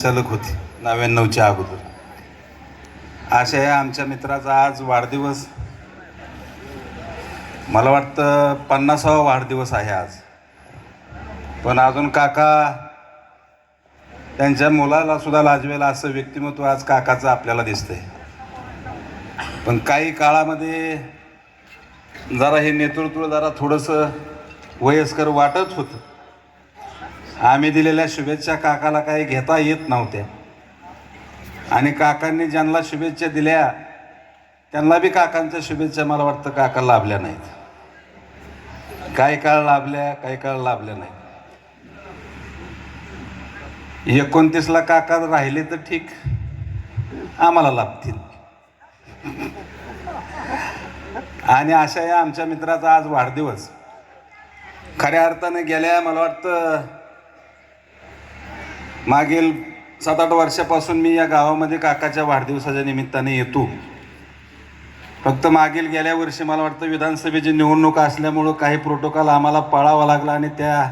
संचालक होती नव्याण्णवच्या अगोदर. अशा या आमच्या मित्राचा आज वाढदिवस मला वाटतं पन्नासावा वाढदिवस आहे आज. पण अजून काका त्यांच्या मुलाला सुद्धा लाजवेल असं व्यक्तिमत्व आज काकाचं आपल्याला दिसतंय. पण काही काळामध्ये जरा हे नेतृत्व जरा थोडंसं वयस्कर वाटत होतं. आम्ही दिलेल्या शुभेच्छा काकाला काही घेता येत नव्हत्या. आणि काकांनी ज्यांना शुभेच्छा दिल्या त्यांना बी काकांच्या शुभेच्छा मला वाटतं काका लाभल्या नाहीत. काही काळ लाभल्या काही काळ लाभल्या नाहीत. एकोणतीसला काका राहिले तर ठीक आम्हाला लाभतील. आणि अशा या आमच्या मित्राचा आज वाढदिवस. खऱ्या अर्थाने गेल्या मला वाटतं मागील सात आठ वर्षापासून मी या गावामध्ये काकाच्या वाढदिवसाच्या निमित्ताने येतो. फक्त मागील गेल्या वर्षी मला वाटतं विधानसभेची निवडणूक असल्यामुळं काही प्रोटोकॉल आम्हाला पाळावा लागला आणि त्या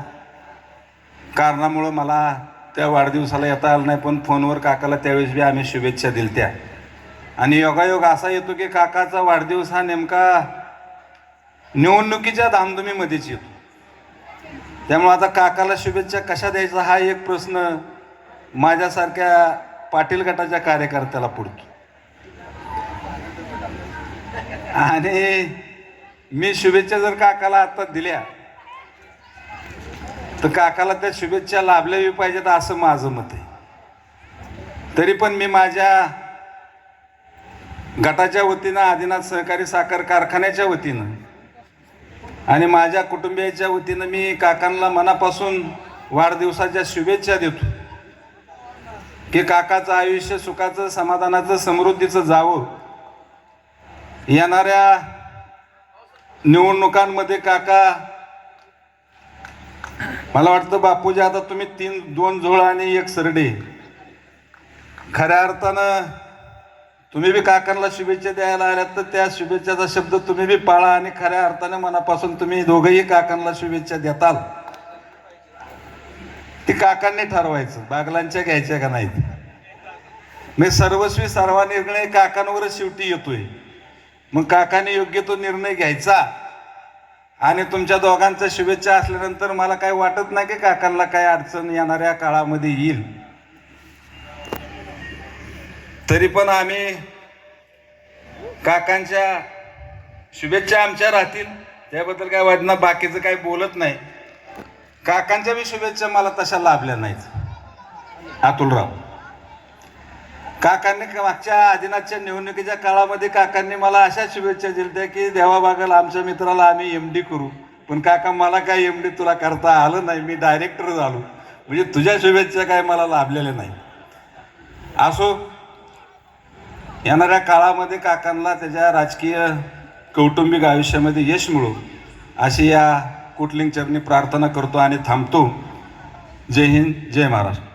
कारणामुळं मला त्या वाढदिवसाला येता आलं नाही पण फोनवर काकाला त्यावेळेस बी आम्ही शुभेच्छा दिल्या त्या आणि योगायोग असा येतो की काकाचा वाढदिवस हा नेमका निवडणुकीच्या धामधुमीमध्येच येतो. त्यामुळे आता काकाला शुभेच्छा कशा द्यायचा हा एक प्रश्न माझ्यासारख्या पाटील गटाच्या कार्यकर्त्याला पुढतो आणि मी शुभेच्छा जर काकाला आता दिल्या तर काकाला त्या शुभेच्छा लाभल्या पाहिजेत असं माझं मत आहे. तरी पण मी माझ्या गटाच्या वतीनं आदिनाथ सहकारी साखर कारखान्याच्या वतीनं आणि माझ्या कुटुंबियाच्या वतीनं मी काकांना मनापासून वाढदिवसाच्या शुभेच्छा देतो. की काकाचं आयुष्य सुखाचं समाधानाचं समृद्धीचं जावं. येणाऱ्या निवडणुकांमध्ये काका मला वाटतं बापूजी आता तुम्ही तीन दोन झोळ आणि एक सरडे. खऱ्या अर्थानं तुम्ही बी काकांना शुभेच्छा द्यायला आल्यात तर त्या शुभेच्छाचा शब्द तुम्ही बी पाळा आणि खऱ्या अर्थाने मनापासून तुम्ही दोघंही काकांना शुभेच्छा देताल. ती काकांनी ठरवायचं बागलांच्या घ्यायच्या का नाहीत? मी सर्वस्वी सर्व निर्णय काकांवरच शेवटी येतोय. मग काकाने योग्य तो निर्णय घ्यायचा? आणि तुमच्या दोघांच्या शुभेच्छा असल्यानंतर मला काही वाटत नाही की काकांना काही अडचण येणाऱ्या काळामध्ये येईल? तरी पण आम्ही काकांच्या शुभेच्छा आमच्या राहतील. त्याबद्दल काय वाटणं बाकीचं काही बोलत नाही. काकांच्या बी शुभेच्छा मला तशा लाभल्या नाहीत. अतुलराव. काकांनी मागच्या आदिनाथच्या निवडणुकीच्या काळामध्ये काकांनी मला अशा शुभेच्छा दिल्या की देवाबागल आमच्या मित्राला आम्ही एम डी करू. पण काका मला काय एम डी तुला करता आलं नाही मी डायरेक्टर झालो. म्हणजे तुझ्या शुभेच्छा काय मला लाभलेल्या नाही असो येणाऱ्या काळामध्ये काकांना त्याच्या राजकीय कौटुंबिक आयुष्यामध्ये यश मिळो. अशी या कुटलिंग चरणी प्रार्थना करतो आणि थांबतो. जय हिंद जय महाराष्ट्र.